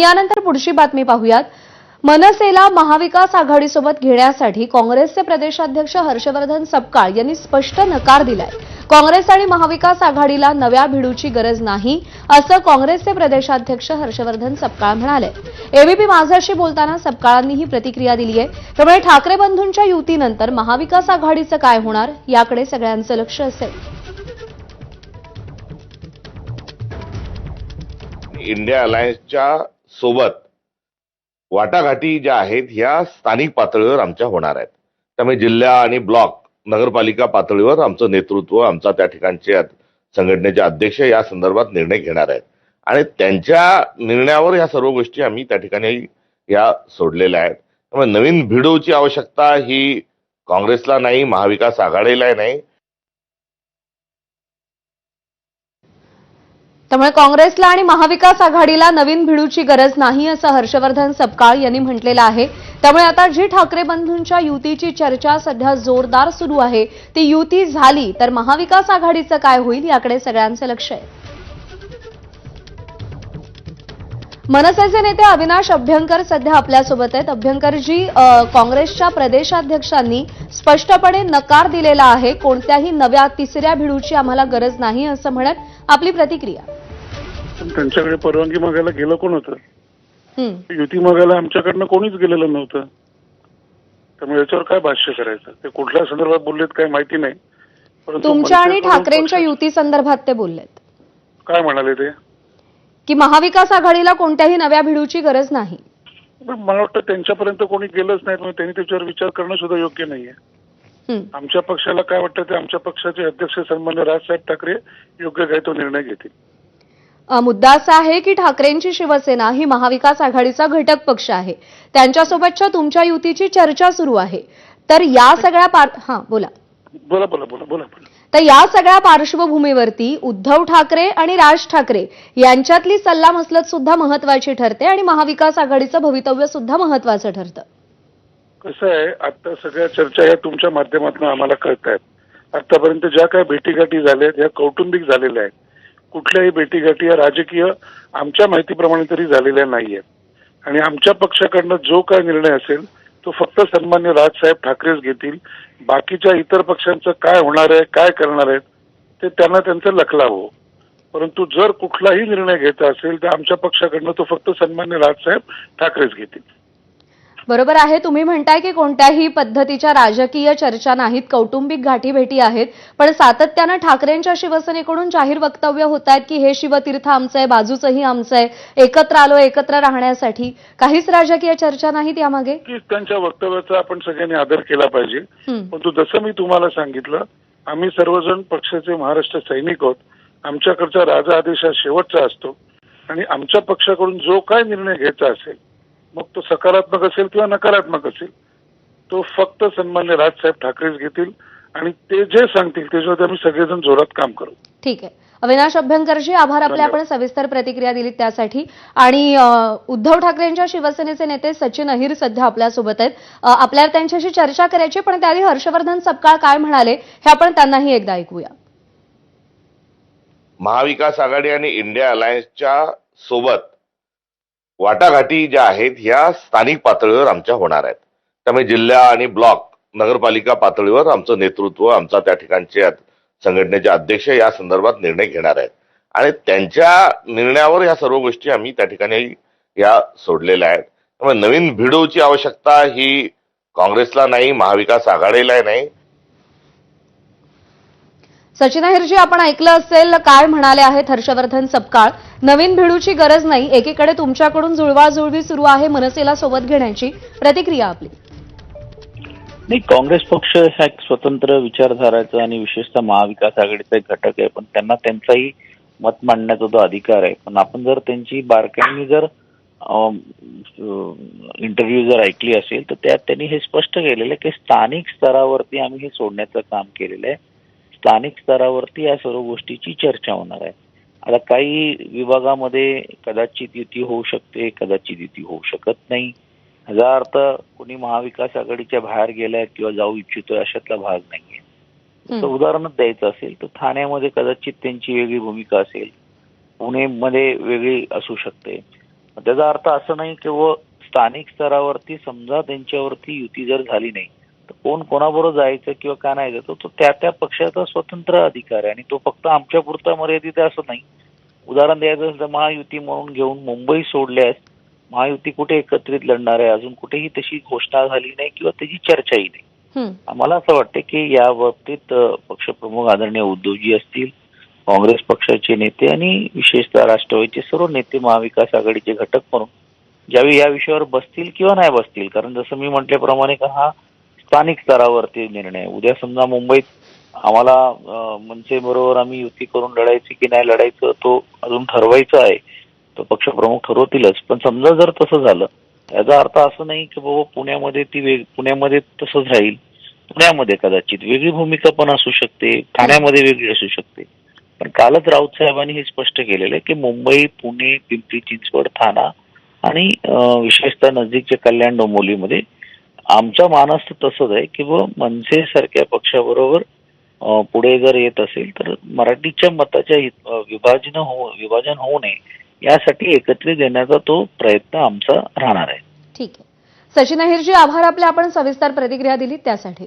यानंतर पुढची बातमी पाहूयात. मनसेला महाविकास आघाडीसोबत घेण्यासाठी काँग्रेसचे प्रदेशाध्यक्ष हर्षवर्धन सपकाळ यांनी स्पष्ट नकार दिलाय. काँग्रेस आणि महाविकास आघाडीला नव्या भिडूची गरज नाही असं काँग्रेसचे प्रदेशाध्यक्ष हर्षवर्धन सपकाळ म्हणाले. एबीपी माझाशी बोलताना सपकाळांनी ही प्रतिक्रिया दिली आहे त्यामुळे ठाकरे बंधूंच्या युतीनंतर महाविकास आघाडीचं काय होणार याकडे सगळ्यांचं लक्ष असेल. इंडिया अलायन्सच्या सोबत वाटाघाटी ज्या आहेत ह्या स्थानिक पातळीवर आमच्या होणार आहेत. त्यामुळे जिल्हा आणि ब्लॉक नगरपालिका पातळीवर आमचं नेतृत्व आमचा त्या ठिकाणचे संघटनेचे अध्यक्ष या संदर्भात निर्णय घेणार आहेत. आणि त्यांच्या निर्णयावर या सर्व गोष्टी आम्ही त्या ठिकाणी या सोडलेल्या आहेत. त्यामुळे नवीन भिडोची आवश्यकता ही काँग्रेसला नाही महाविकास आघाडीला नाही. त्यामुळे काँग्रेसला आणि महाविकास आघाडीला नवीन भिडूची गरज नाही असं हर्षवर्धन सपकाळ यांनी म्हटलेलं आहे. त्यामुळे आता जी ठाकरे बंधूंच्या युतीची चर्चा सध्या जोरदार सुरू आहे ती युती झाली तर महाविकास आघाडीचं काय होईल याकडे सगळ्यांचं लक्ष आहे. मनसेचे नेते अविनाश अभ्यंकर सध्या आपल्यासोबत आहेत. अभ्यंकरजी काँग्रेसच्या प्रदेशाध्यक्षांनी स्पष्टपणे नकार दिलेला आहे. कोणत्याही नव्या तिसऱ्या भिडूची आम्हाला गरज नाही असं म्हणत आपली प्रतिक्रिया. त्यांच्याकडे परवानगी मागायला गेलं कोण होतं. युती मागायला आमच्याकडनं कोणीच गेलेलं नव्हतं. त्यामुळे याच्यावर काय भाष्य करायचं? ते कुठल्या संदर्भात बोललेत काय माहिती नाही. तुमच्या आणि ठाकरेंच्या युती संदर्भात ते बोललेत. काय म्हणाले ते? की महाविकास आघाडीला कोणत्याही नव्या भिडूची गरज नाही. मला वाटतं त्यांच्यापर्यंत कोणी गेलंच नाही त्यामुळे त्यांनी त्याच्यावर विचार करणं सुद्धा योग्य नाहीये. आमच्या पक्षाला काय वाटतं ते आमच्या पक्षाचे अध्यक्ष सन्मान्य राजसाहेब ठाकरे योग्य काय तो निर्णय घेतील. मुद्दा असा आहे की ठाकरेंची शिवसेना ही महाविकास आघाडीचा घटक पक्ष आहे. त्यांच्यासोबतच्या तुमच्या युतीची चर्चा सुरू आहे. तर या सगळ्या पार हां बोला. बोला बोला बोला बोला बोला. तर या सगळ्या पार्श्वभूमीवरती उद्धव ठाकरे आणि राज ठाकरे यांच्यातली सल्लामसलत सुद्धा महत्वाची ठरते आणि महाविकास आघाडीचं भवितव्य सुद्धा महत्वाचं ठरतं. कसं आहे आता सगळ्या चर्चा या तुमच्या माध्यमातून आम्हाला कळत आहेत आतापर्यंत ज्या काही भेटीगाठी झाल्या आहेत ह्या कौटुंबिक झालेल्या आहेत. कुठल्याही भेटीगाठी या राजकीय आमच्या माहितीप्रमाणे तरी झालेल्या नाहीयेत. आणि आमच्या पक्षाकडनं जो काय निर्णय असेल तो फक्त सन्मान्य राजसाहेब ठाकरेच घेतील. बाकीच्या इतर पक्षांचं काय होणार आहे काय करणार आहेत ते त्यांना त्यांचं लखलावं. परंतु जर कुठलाही निर्णय घ्यायचा असेल तर आमच्या पक्षाकडनं तो फक्त सन्मान्य राजसाहेब ठाकरेच घेतील. बरोबर आहे तुम्ही म्हणताय की कोणत्याही पद्धतीच्या राजकीय चर्चा नाहीत कौटुंबिक गाठीभेटी आहेत पण सातत्यानं ठाकरेंच्या शिवसेनेकडून जाहीर वक्तव्य होत आहेत की हे शिवतीर्थ आमचं आहे बाजूचंही आमचं आहे एकत्र आलो एकत्र राहण्यासाठी. काहीच राजकीय चर्चा नाहीत यामागे? त्यांच्या वक्तव्याचा आपण सगळ्यांनी आदर केला पाहिजे. परंतु जसं मी तुम्हाला सांगितलं आम्ही सर्वजण पक्षाचे महाराष्ट्र सैनिक आहोत. आमच्याकडचा राजा आदेश हा शेवटचा असतो. आणि आमच्या पक्षाकडून जो काय निर्णय घ्यायचा असेल मग तो सकारात्मक असेल किंवा नकारात्मक असेल तो फक्त सन्मान्य राजसाहेब ठाकरेच घेतील आणि ते जे सांगतील त्याच्यावर आम्ही सगळेजण जोरात काम करू. ठीक आहे. अविनाश अभ्यंकरजी आभार आपले. आपण सविस्तर प्रतिक्रिया दिलीत त्यासाठी. आणि उद्धव ठाकरेंच्या शिवसेनेचे नेते सचिन अहिर सध्या आपल्यासोबत आहेत. आपल्याला त्यांच्याशी चर्चा करायची पण त्याआधी हर्षवर्धन सपकाळ काय म्हणाले हे आपण त्यांनाही एकदा ऐकूया. महाविकास आघाडी आणि इंडिया अलायन्सच्या सोबत वाटाघाटी ज्या आहेत ह्या स्थानिक पातळीवर आमच्या होणार आहेत. त्यामुळे जिल्हा आणि ब्लॉक नगरपालिका पातळीवर आमचं नेतृत्व आमचा त्या ठिकाणचे संघटनेचे अध्यक्ष या संदर्भात निर्णय घेणार आहेत. आणि त्यांच्या निर्णयावर या सर्व गोष्टी आम्ही त्या ठिकाणी या सोडलेल्या आहेत. त्यामुळे नवीन भिडोची आवश्यकता ही काँग्रेसला नाही महाविकास आघाडीला नाही. सचिन अहिरजी आपण ऐकलं असेल काय म्हणाले आहेत हर्षवर्धन सपकाळ? नवीन भिडूची गरज नाही एकीकडे तुमच्याकडून जुळवाजुळवी सुरू आहे मनसेला सोबत घेण्याची प्रतिक्रिया आपली. नाही काँग्रेस पक्ष हा एक स्वतंत्र विचारधाराचा आणि विशेषतः महाविकास आघाडीचा एक घटक आहे. पण त्यांना त्यांचाही मत मांडण्याचा तो अधिकार आहे. पण आपण जर त्यांची बारकाईने जर इंटरव्ह्यू जर ऐकली असेल तर त्यात त्यांनी हे स्पष्ट केलेलं आहे की स्थानिक स्तरावरती आम्ही हे सोडण्याचं काम केलेलं आहे. स्थानिक स्तरावरती या सर्व गोष्टीची चर्चा होणार आहे. आता काही विभागामध्ये कदाचित युती होऊ शकते कदाचित युती होऊ शकत नाही. ह्याचा अर्थ कोणी महाविकास आघाडीच्या बाहेर गेलाय किंवा जाऊ इच्छितोय अशातला भाग नाहीये. तर उदाहरणच द्यायचं असेल तर ठाण्यामध्ये कदाचित त्यांची वेगळी भूमिका असेल. पुणेमध्ये वेगळी असू शकते. त्याचा अर्थ असं नाही की व स्थानिक स्तरावरती समजा त्यांच्यावरती युती जर झाली नाही कोण कोणाबरोबर जायचं किंवा का नाही जायचं तो त्या त्या पक्षाचा स्वतंत्र अधिकार आहे. आणि तो फक्त आमच्या पुरता मर्यादित आहे असं नाही. उदाहरण द्यायचं असेल तर महायुती म्हणून घेऊन मुंबई सोडल्यास महायुती कुठे एकत्रित लढणार आहे? अजून कुठेही तशी घोषणा झाली नाही किंवा त्याची चर्चाही नाही. आम्हाला असं वाटतं की या बाबतीत पक्षप्रमुख आदरणीय उद्धवजी असतील काँग्रेस पक्षाचे नेते आणि विशेषतः राष्ट्रवादीचे सर्व नेते महाविकास आघाडीचे घटक म्हणून ज्यावेळी या विषयावर बसतील किंवा नाही बसतील. कारण जसं मी म्हटल्याप्रमाणे का हा स्थानिक स्तरावरती निर्णय. उद्या समजा मुंबईत आम्हाला मनसेबरोबर मनसे बरोबर आम्ही युती करून लढायची की नाही लढायचं तो अजून ठरवायचं आहे. तो पक्षप्रमुख ठरवतीलच. पण समजा जर तसं झालं याचा अर्थ असं नाही की बाबा पुण्यामध्ये ती वेग पुण्यामध्ये तसंच राहील. पुण्यामध्ये कदाचित वेगळी भूमिका पण असू शकते ठाण्यामध्ये वेगळी असू शकते. पण कालच राऊत साहेबांनी हे स्पष्ट केलेलं आहे की मुंबई पुणे पिंपरी चिंचवड ठाणा आणि विशेषतः नजीकच्या कल्याण डोंबोलीमध्ये आमच्या मानस तसंच आहे की व मनसे सारख्या पक्षाबरोबर पुढे जर येत असेल तर मराठीच्या मताच्या विभाजन होऊ विभाजन होऊ नये. यासाठी एकत्रित येण्याचा तो प्रयत्न आमचा राहणार आहे. ठीक आहे. सचिन अहिरजी आभार आपल्या आपण सविस्तर प्रतिक्रिया दिली त्यासाठी.